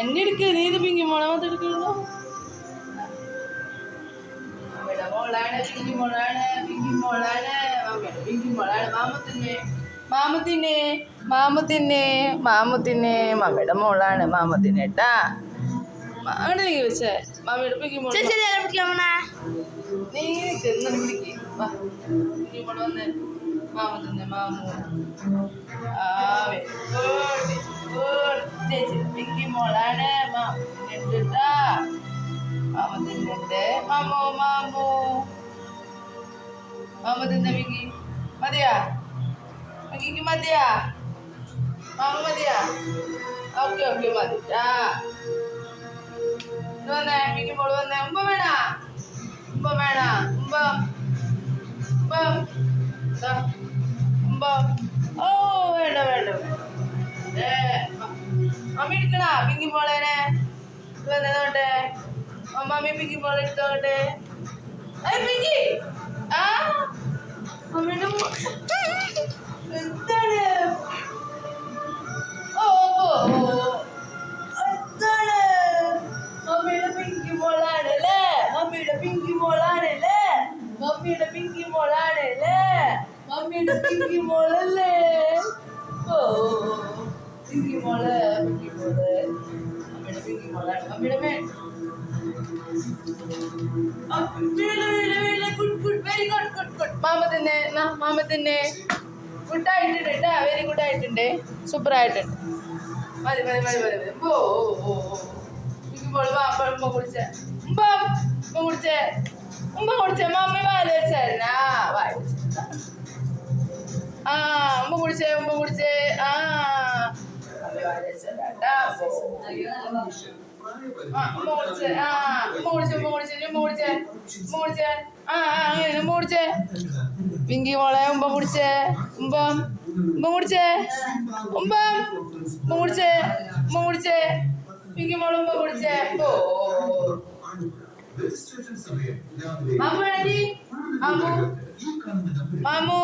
എന്നെ എടുക്ക നീ ഇത് പിങ്കി മോളെ മാത്രം എടുക്കണോ അവിടെ മോളാണ് പിങ്കി മോളാണ് പിങ്കി മോളാണ്. മാമയുടെ പിങ്കി മോളാണ് മാമയുടെ കേട്ടാ അങ്ങനെ നീ വെച്ചേ. മാമയുടെ പിങ്കി മോൾ നീ ഇങ്ങനെ വാ. പിങ്കി മോൾ വന്ന് മാമത്തിന്നെ മാമു. ആ പിങ്കി മോളാണ് മാമത്തിന്നെ കേട്ടാ മാമത്തിന്നെ മാമു. മാമു മാമത്തിന്നെ പിങ്കി മതിയാ? പിങ്കിക്ക് മതിയാ? മാമ മതിയാ? ഓക്കെ ഓക്കെ മതി. ആ. വന്നേ പിങ്കി മോൾ വന്നേ. ഉമ്പ വേണ? ഉമ്പ ഉമ്പ ഉമ്പ ഉമ്പ ഓ വേണ്ട വേണ്ട വേണ്ട. ഏ, മ- മമ്മി എടുക്കണ? പിങ്കി മോളേനെ. ഇത് വന്നേ നോട്ടെ ഓ, മമ്മി പിങ്കി മോളെ എടുത്തോട്ടെ ഏയ് പിങ്കി! ആ? മമ്മിയുടെ മോ- എന്താണ്? ഓ ഓ ഓ. എന്താണ്? മമ്മിയുടെ പിങ്കി മോളാണല്ലേ മമ്മിയുടെ പിങ്കി മോളാണല്ലേ മമ്മിയുടെ പിങ്കി മോളാണല്ലേ മമ്മിയുടെ പിങ്കി മോളല്ലേ? ഓ. പിങ്കി മോൾ പിങ്കി മോൾ മമ്മിയുടെ പിങ്കി മോളാണ് മമ്മിയുടെ മേ വെരി ഗുഡ് ഗുഡ് ഗുഡ് മാമ തന്നെ നാ, മാമ തന്നെ ഗുഡ് ആയിട്ടുണ്ട് കേട്ടാ വെരി ഗുഡ് ആയിട്ടുണ്ട് സൂപ്പർ ആയിട്ടുണ്ട് മതി മതി മതി മതി മതി ഓ ഓ ഓ ഓ ഇപ്പോൾ വാ അപ്പോൾ ഉമ്മ കുടിച്ചേ ഉമ്മ ഉമ്മ കുടിച്ചേ ഉമ്മ കുടിച്ചേ മമ്മി വാൽ വെച്ചായിരുന്നാ വായ ആ ഉമ്മ കുടിച്ചേ ഉമ്മ കുടിച്ചേ ആ വെച്ചേട്ടാ ആ ഉമ്മ കുടിച്ചേ. ഉമ്മ കുടിച്ചേ ആ അങ്ങനെ പിങ്കി മോളെ ഉമ്പ കുടിച്ചേ. ഉമ്പം ഉമ്പ കുടിച്ചേ. ഉമ്പം ഉമ്മ കുടിച്ചേ. പിങ്കി മോളെ ഉമ്പ കുടിച്ചേ. ഓ മാമു മാമു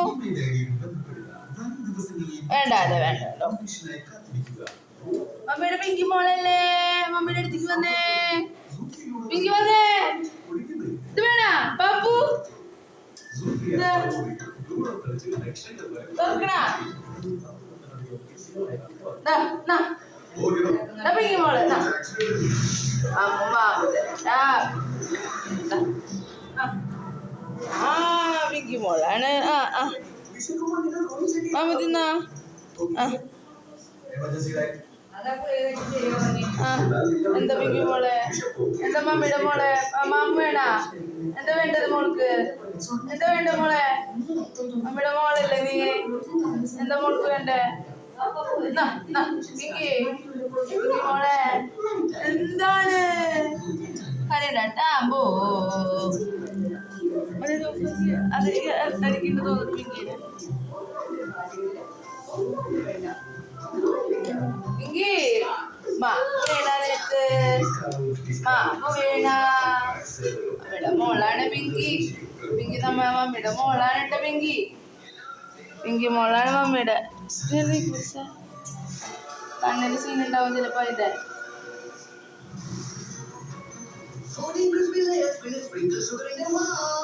വേണ്ട അതെ വേണ്ട വേണ്ട. മമ്മിയുടെ പിങ്കി മോളല്ലേ? മമ്മിയുടെ അടുത്തേക്ക് വന്നേ. പിങ്കി വന്നേ. ഇത് വേണ? പപ്പു? പിങ്കി മോളെ. അമ്മ. ആ പിങ്കി മോളാണ്. ആ ആ. മാമ തിന്നാ ആ. ആ എന്താ പിങ്കി മോളെ? എന്താ മമ്മിയുടെ മോളെ? മാമ വേണ എന്താ വേണ്ടത് മോൾക്ക്? എന്താ വേണ്ട മോളെ? മമ്മിയുടെ മോളല്ലേ നീ? എന്താ മോൾക്ക് വേണ്ടേ? മോളെ എന്താണ്? കരയണ്ടാ ബോ അത് പിങ്കിനെ പിങ്കി മാ വേണ നിനക്ക് മാമ വേണ അവിടെ മോളാണ് പിങ്കി പിങ്കി നമ്മ മമ്മിയുടെ മോളാണ് കേട്ടോ പിങ്കി പിങ്കി മോളാണ് മമ്മിയുടെ കണ്ണിന് സീൻ ഉണ്ടാവും ചിലപ്പോ അതിന്റെ Sodium crispy layers with sprinkle sugar in the wow.